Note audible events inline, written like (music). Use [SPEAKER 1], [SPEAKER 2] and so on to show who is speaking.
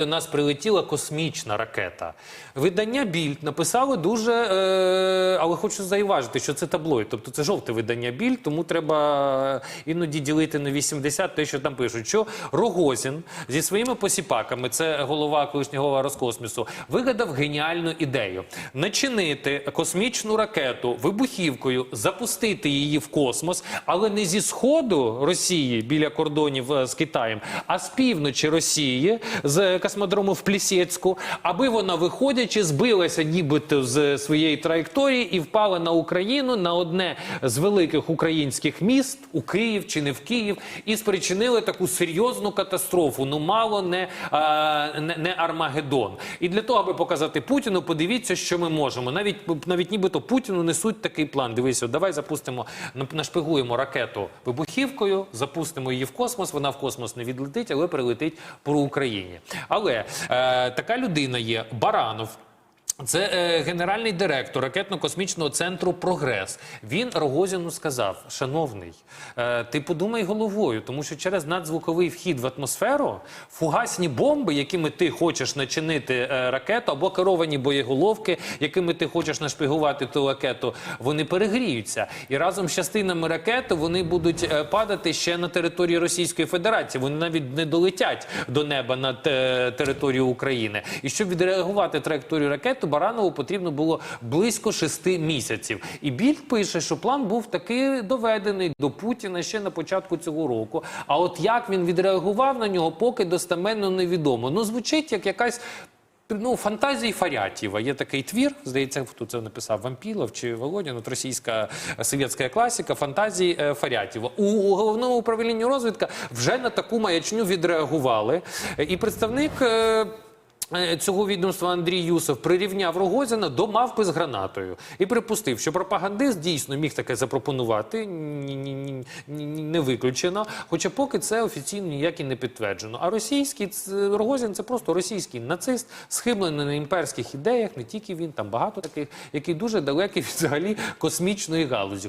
[SPEAKER 1] До нас прилетіла космічна ракета. Видання Більд написало дуже, е, але хочу зауважити, що це таблоїд, тобто це жовте видання Більд, тому треба іноді ділити на 80 те, що там пишуть. Що Рогозін зі своїми посіпаками, це голова колишнього голова Роскосмісу, вигадав геніальну ідею: начинити космічну ракету вибухівкою, запустити її в космос, але не зі сходу Росії біля кордонів е, з Китаєм, а з півночі Росії з космодрому в Плісецьку, аби вона виходячи, збилася нібито з своєї траєкторії і впала на Україну на одне з великих українських міст у Київ чи не в Київ, і спричинили таку серйозну катастрофу. Ну мало не, а, не, не Армагеддон. І для того, аби показати Путіну, подивіться, що ми можемо. Навіть навіть нібито Путіну несуть такий план. Дивися, давай запустимо, нашпигуємо ракету вибухівкою, запустимо її в космос. Вона в космос не відлетить, але прилетить по Україні. Але е, така людина є Баранов. Це е, генеральний директор ракетно-космічного центру Прогрес. Він Рогозіну сказав: Шановний, е, ти подумай головою, тому що через надзвуковий вхід в атмосферу фугасні бомби, якими ти хочеш начинити е, ракету, або керовані боєголовки, якими ти хочеш нашпигувати ту ракету, вони перегріються. І разом з частинами ракети вони будуть е, падати ще на території Російської Федерації. Вони навіть не долетять до неба над е, територією України. І щоб відреагувати траєкторію ракети, Баранову потрібно було близько шести місяців. І Більд пише, що план був таки доведений до Путіна ще на початку цього року. А от як він відреагував на нього, поки достеменно невідомо. Ну звучить як якась. Ну, фантазії Фарятєва. Є такий твір, здається, хто це написав Вампілов чи Володін, от російська е, совєтська класика фантазії е, Фарятєва. У, головному управлінні розвідка вже на таку маячню відреагували. Е, І представник. Цього відомства Андрій Юсов прирівняв Рогозіна до мавпи з гранатою і припустив, що пропагандист дійсно міг таке запропонувати, не виключено. Хоча поки це офіційно ніяк і не підтверджено. А російський Рогозін це просто російський нацист, схиблений на імперських ідеях, не тільки він, там багато таких, який дуже далекий від (laughs) взагалі космічної галузі.